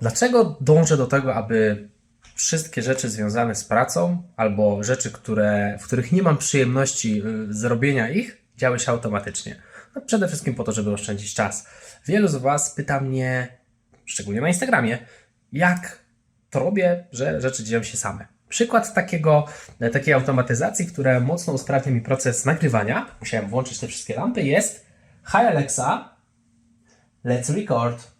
Dlaczego dążę do tego, aby wszystkie rzeczy związane z pracą albo rzeczy, które, w których nie mam przyjemności y, zrobienia ich, działy się automatycznie? No, przede wszystkim po to, żeby oszczędzić czas. Wielu z Was pyta mnie, szczególnie na Instagramie, jak to robię, że rzeczy dzieją się same. Przykład takiego, e, takiej automatyzacji, która mocno usprawnia mi proces nagrywania, musiałem włączyć te wszystkie lampy, jest Hi Alexa, let's record.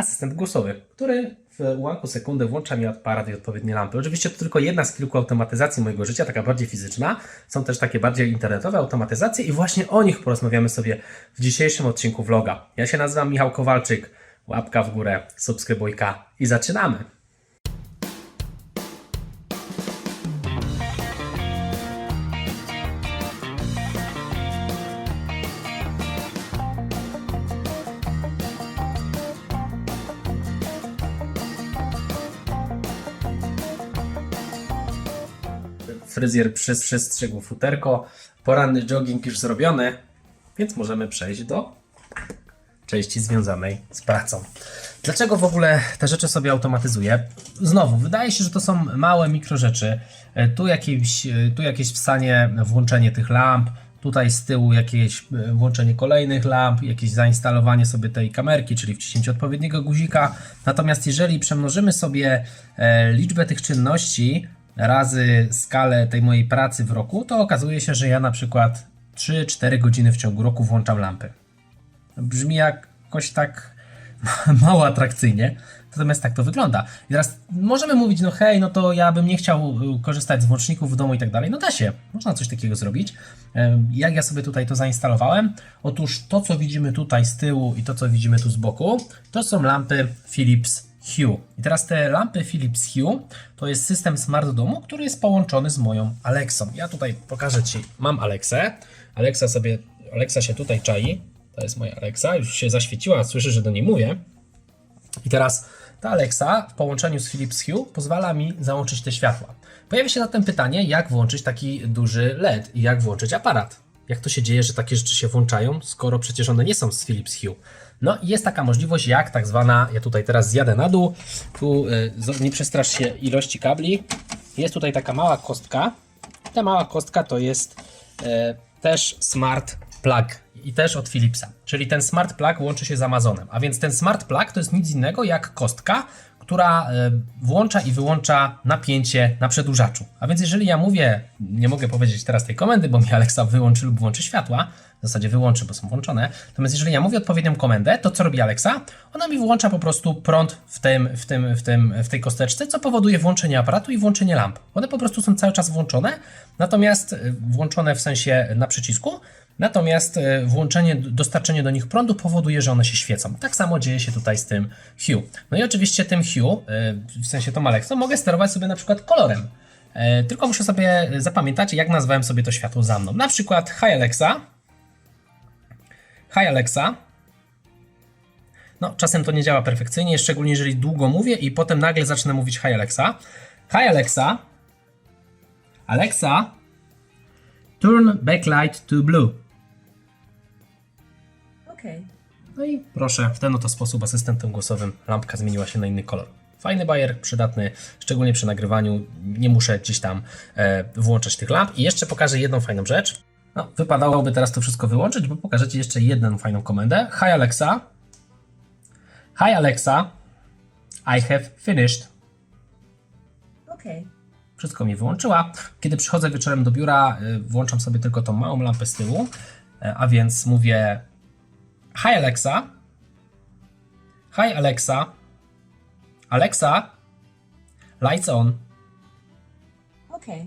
Asystent głosowy, który w ułamku sekundy włącza mi aparat i odpowiednie lampy. Oczywiście to tylko jedna z kilku automatyzacji mojego życia, taka bardziej fizyczna. Są też takie bardziej internetowe automatyzacje i właśnie o nich porozmawiamy sobie w dzisiejszym odcinku vloga. Ja się nazywam Michał Kowalczyk. Łapka w górę, subskrybujka i zaczynamy. Fryzjer przystrzegł futerko, poranny jogging już zrobiony, więc możemy przejść do części związanej z pracą. Dlaczego w ogóle te rzeczy sobie automatyzuję? Znowu, wydaje się, że to są małe mikro rzeczy. E, Tu jakieś, e, tu jakieś wstanie, włączenie tych lamp, tutaj z tyłu jakieś e, włączenie kolejnych lamp, jakieś zainstalowanie sobie tej kamerki, czyli wciśnięcie odpowiedniego guzika. Natomiast jeżeli przemnożymy sobie liczbę tych czynności razy skalę tej mojej pracy w roku, to okazuje się, że ja na przykład 3-4 godziny w ciągu roku włączam lampy. Brzmi jakoś tak mało atrakcyjnie, natomiast tak to wygląda. I teraz możemy mówić, no hej, no to ja bym nie chciał y, korzystać z włączników w domu i tak dalej. No da się, można coś takiego zrobić. Jak ja sobie tutaj to zainstalowałem? Otóż to, co widzimy tutaj z tyłu i to, co widzimy tu z boku, to są lampy Philips Hue. I teraz te lampy Philips Hue to jest system smart domu, który jest połączony z moją Alexą. Ja tutaj pokażę Ci, mam Alexę. Alexa sobie, Alexa się tutaj czai. To jest moja Alexa, już się zaświeciła, słyszę, że do niej mówię. I teraz ta Alexa w połączeniu z Philips Hue pozwala mi załączyć te światła. Pojawia się zatem pytanie, jak włączyć taki duży LED i jak włączyć aparat. Jak to się dzieje, że takie rzeczy się włączają, skoro przecież one nie są z Philips Hue? No i jest taka możliwość, jak tak zwana, ja tutaj teraz zjadę na dół, tu z- nie przestrasz się ilości kabli. Jest tutaj taka mała kostka. Ta mała kostka to jest e, też smart plug i też od Philipsa. Czyli ten smart plug łączy się z Amazonem. A więc ten smart plug to jest nic innego jak kostka, która włącza i wyłącza napięcie na przedłużaczu. A więc jeżeli ja mówię, nie mogę powiedzieć teraz tej komendy, bo mi Alexa wyłączy lub włączy światła, w zasadzie wyłączy, bo są włączone. Natomiast jeżeli ja mówię odpowiednią komendę, to co robi Alexa? Ona mi włącza po prostu prąd w, tym, w, tym, w, tym, w tej kosteczce, co powoduje włączenie aparatu i włączenie lamp. One po prostu są cały czas włączone, natomiast włączone w sensie na przycisku, natomiast y, włączenie, dostarczenie do nich prądu powoduje, że one się świecą. Tak samo dzieje się tutaj z tym Hue. No i oczywiście tym Hue, y, w sensie tą Alexą, mogę sterować sobie na przykład kolorem. E, Tylko muszę sobie zapamiętać, jak nazwałem sobie to światło za mną. Na przykład Hi Alexa. Hi Alexa. No, czasem to nie działa perfekcyjnie, szczególnie jeżeli długo mówię i potem nagle zacznę mówić Hi Alexa. Hi Alexa. Alexa. Turn backlight to blue. Okay. No i proszę, w ten oto sposób asystentem głosowym lampka zmieniła się na inny kolor. Fajny bajer, przydatny, szczególnie przy nagrywaniu. Nie muszę gdzieś tam e, włączać tych lamp. I jeszcze pokażę jedną fajną rzecz. No, wypadałoby teraz to wszystko wyłączyć, bo pokażę Ci jeszcze jedną fajną komendę. Hi Alexa. Hi Alexa. I have finished. Okay. Wszystko mi wyłączyła. Kiedy przychodzę wieczorem do biura, y, włączam sobie tylko tą małą lampę z tyłu, y, a więc mówię Hi Alexa. Hi Alexa. Alexa. Lights on. Okay.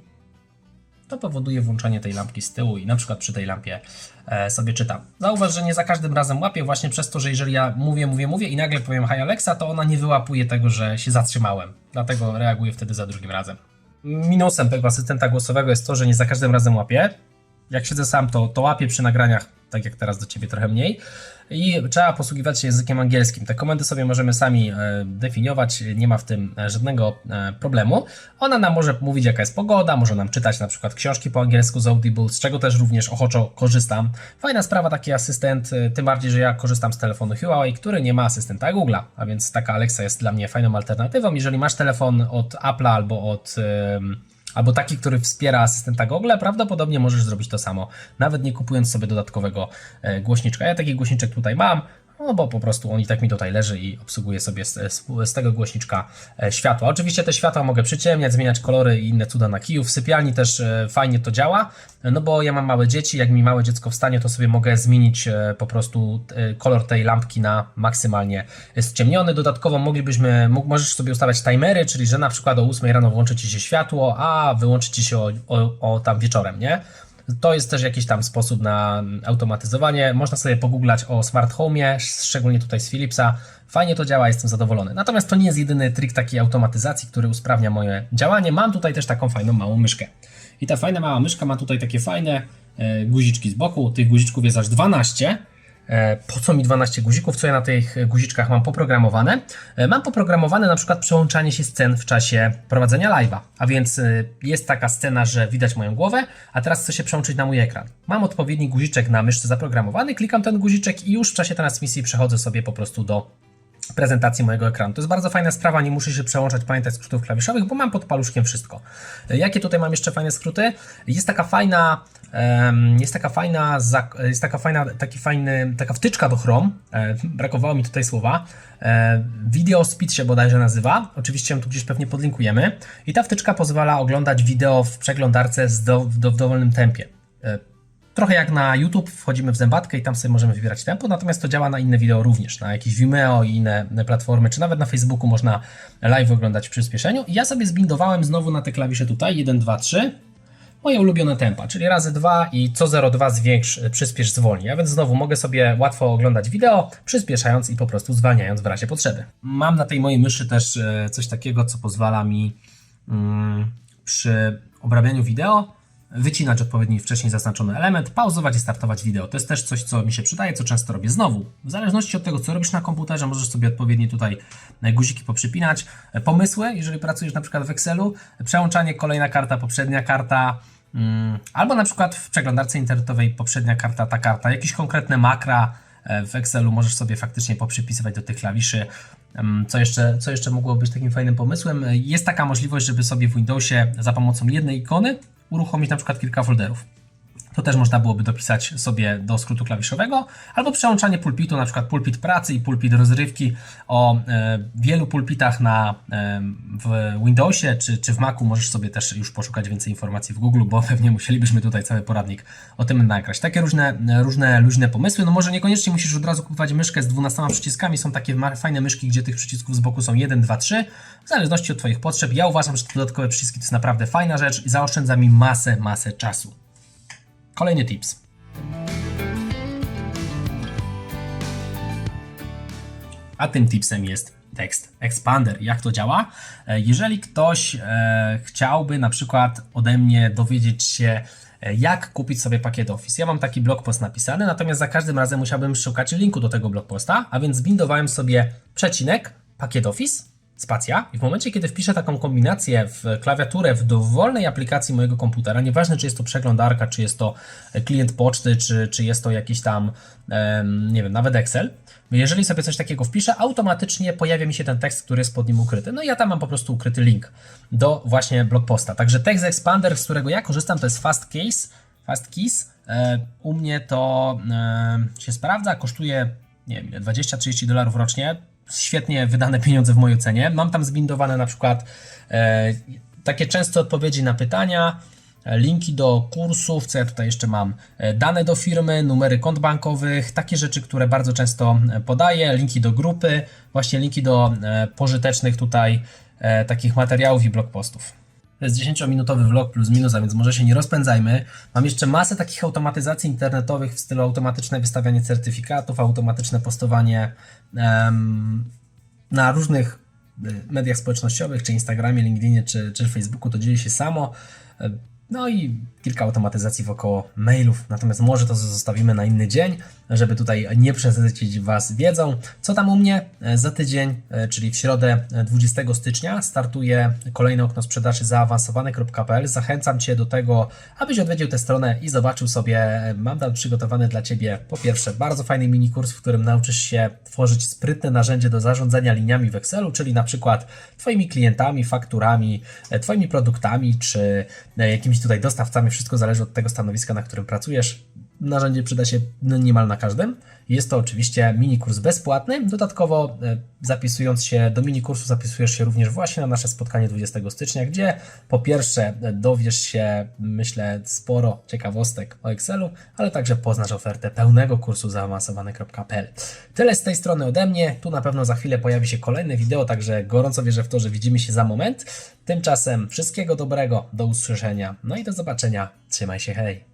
To powoduje włączanie tej lampki z tyłu i na przykład przy tej lampie e, sobie czytam. Zauważ, że nie za każdym razem łapię właśnie przez to, że jeżeli ja mówię, mówię, mówię i nagle powiem Hi Alexa, to ona nie wyłapuje tego, że się zatrzymałem. Dlatego reaguję wtedy za drugim razem. Minusem tego asystenta głosowego jest to, że nie za każdym razem łapię. Jak siedzę sam, to, to łapię przy nagraniach tak jak teraz do ciebie trochę mniej. I trzeba posługiwać się językiem angielskim. Te komendy sobie możemy sami e, definiować, nie ma w tym e, żadnego e, problemu. Ona nam może mówić, jaka jest pogoda, może nam czytać na przykład książki po angielsku z Audible, z czego też również ochoczo korzystam. Fajna sprawa, taki asystent, tym bardziej, że ja korzystam z telefonu Huawei, który nie ma asystenta Google'a, a więc taka Alexa jest dla mnie fajną alternatywą. Jeżeli masz telefon od Apple'a albo od. em, albo taki, który wspiera asystenta Google, prawdopodobnie możesz zrobić to samo, nawet nie kupując sobie dodatkowego e, głośniczka. Ja taki głośniczek tutaj mam, no bo po prostu on i tak mi tutaj leży i obsługuję sobie z, z, z tego głośniczka e, światła. Oczywiście te światła mogę przyciemniać, zmieniać kolory i inne cuda na kiju. W sypialni też e, fajnie to działa, no bo ja mam małe dzieci, jak mi małe dziecko wstanie, to sobie mogę zmienić e, po prostu kolor tej lampki na maksymalnie ściemniony. Dodatkowo moglibyśmy, możesz sobie ustawiać timery, czyli że na przykład o 8 rano włączy Ci się światło, a wyłączy Ci się o, o, o tam wieczorem, nie? To jest też jakiś tam sposób na automatyzowanie. Można sobie pogooglać o smart home'ie, szczególnie tutaj z Philipsa. Fajnie to działa, jestem zadowolony. Natomiast to nie jest jedyny trik takiej automatyzacji, który usprawnia moje działanie. Mam tutaj też taką fajną małą myszkę. I ta fajna mała myszka ma tutaj takie fajne e, guziczki z boku. Tych guziczków jest aż 12. E, Po co mi 12 guzików? Co ja na tych guziczkach mam poprogramowane? E, Mam poprogramowane na przykład przełączanie się scen w czasie prowadzenia live'a. A więc e, jest taka scena, że widać moją głowę, a teraz chcę się przełączyć na mój ekran. Mam odpowiedni guziczek na myszce zaprogramowany, klikam ten guziczek i już w czasie transmisji przechodzę sobie po prostu do prezentacji mojego ekranu. To jest bardzo fajna sprawa, nie muszę się przełączać, pamiętać skrótów klawiszowych, bo mam pod paluszkiem wszystko. E, Jakie tutaj mam jeszcze fajne skróty? Jest taka fajna, jest taka fajna, jest taka fajna, taki fajny, taka wtyczka do Chrome, e, brakowało mi tutaj słowa, e, Video Speed się bodajże nazywa, oczywiście ją tu gdzieś pewnie podlinkujemy i ta wtyczka pozwala oglądać wideo w przeglądarce w dowolnym tempie. E, Trochę jak na YouTube, wchodzimy w zębatkę i tam sobie możemy wybierać tempo, natomiast to działa na inne wideo również, na jakieś Vimeo i inne platformy, czy nawet na Facebooku można live oglądać w przyspieszeniu. I ja sobie zbindowałem znowu na te klawisze tutaj, 1, 2, 3, moje ulubione tempa, czyli razy 2 i co 0,2 zwiększ, przyspiesz, zwolni. A więc znowu mogę sobie łatwo oglądać wideo, przyspieszając i po prostu zwalniając w razie potrzeby. Mam na tej mojej myszy też e, coś takiego, co pozwala mi mm, przy obrabianiu wideo wycinać odpowiedni wcześniej zaznaczony element, pauzować i startować wideo. To jest też coś, co mi się przydaje, co często robię. Znowu, w zależności od tego, co robisz na komputerze, możesz sobie odpowiednio tutaj e, guziki poprzypinać. E, Pomysły, jeżeli pracujesz na przykład w Excelu, przełączanie kolejna karta, poprzednia karta, mm, albo na przykład w przeglądarce internetowej poprzednia karta, ta karta, jakieś konkretne makra, e, w Excelu możesz sobie faktycznie poprzypisywać do tych klawiszy. Em, Co jeszcze, co jeszcze mogło być takim fajnym pomysłem? Jest taka możliwość, żeby sobie w Windowsie za pomocą jednej ikony uruchomić na przykład kilka folderów. To też można byłoby dopisać sobie do skrótu klawiszowego, albo przełączanie pulpitu, na przykład pulpit pracy i pulpit rozrywki. O e, wielu pulpitach na, e, w Windowsie czy, czy w Macu możesz sobie też już poszukać więcej informacji w Google, bo pewnie musielibyśmy tutaj cały poradnik o tym nagrać. Takie różne, różne luźne pomysły. No może niekoniecznie musisz od razu kupować myszkę z 12 przyciskami. Są takie fajne myszki, gdzie tych przycisków z boku są 1, 2, 3, w zależności od Twoich potrzeb. Ja uważam, że dodatkowe przyciski to jest naprawdę fajna rzecz i zaoszczędza mi masę, masę czasu. Kolejny tips. A tym tipsem jest Text Expander. Jak to działa? E, Jeżeli ktoś e, chciałby na przykład ode mnie dowiedzieć się, e, jak kupić sobie pakiet Office. Ja mam taki blog post napisany, natomiast za każdym razem musiałbym szukać linku do tego blog posta, a więc zbindowałem sobie przecinek pakiet Office spacja i w momencie, kiedy wpiszę taką kombinację w klawiaturę w dowolnej aplikacji mojego komputera, nieważne czy jest to przeglądarka, czy jest to klient poczty, czy, czy jest to jakiś tam, nie wiem, nawet Excel, jeżeli sobie coś takiego wpiszę, automatycznie pojawia mi się ten tekst, który jest pod nim ukryty. No i ja tam mam po prostu ukryty link do właśnie blog posta. Także Text Expander, z którego ja korzystam, to jest Fast Case, Fast Keys. E, U mnie to e, się sprawdza, kosztuje nie wiem, ile, 20-30 dolarów rocznie. Świetnie wydane pieniądze w mojej ocenie. Mam tam zbindowane na przykład e, takie częste odpowiedzi na pytania, e, linki do kursów, co ja tutaj jeszcze mam, e, dane do firmy, numery kont bankowych, takie rzeczy, które bardzo często e, podaję, linki do grupy, właśnie linki do pożytecznych tutaj takich materiałów i blog postów. To jest 10-minutowy vlog plus minus, a więc może się nie rozpędzajmy. Mam jeszcze masę takich automatyzacji internetowych w stylu automatyczne wystawianie certyfikatów, automatyczne postowanie na różnych y, mediach społecznościowych, czy Instagramie, LinkedInie, czy, czy Facebooku, to dzieje się samo. E, no i kilka automatyzacji wokoło mailów. Natomiast może to zostawimy na inny dzień, żeby tutaj nie przesycić Was wiedzą. Co tam u mnie? E, Za tydzień, e, czyli w środę e, 20 stycznia startuje kolejne okno sprzedaży zaawansowane.pl. Zachęcam Cię do tego, abyś odwiedził tę stronę i zobaczył sobie, e, mam tam przygotowany dla Ciebie po pierwsze bardzo fajny mini kurs, w którym nauczysz się tworzyć sprytne narzędzie do zarządzania liniami w Excelu, czyli na przykład Twoimi klientami, fakturami, e, Twoimi produktami, czy e, jakimiś tutaj dostawcami. Wszystko zależy od tego stanowiska, na którym pracujesz. Narzędzie przyda się niemal na każdym. Jest to oczywiście mini kurs bezpłatny. Dodatkowo e, zapisując się do mini kursu zapisujesz się również właśnie na nasze spotkanie 20 stycznia, gdzie po pierwsze e, dowiesz się, myślę, sporo ciekawostek o Excelu, ale także poznasz ofertę pełnego kursu zaawansowany.pl. Tyle z tej strony ode mnie. Tu na pewno za chwilę pojawi się kolejne wideo, także gorąco wierzę w to, że widzimy się za moment. Tymczasem wszystkiego dobrego, do usłyszenia, no i do zobaczenia. Trzymaj się, hej!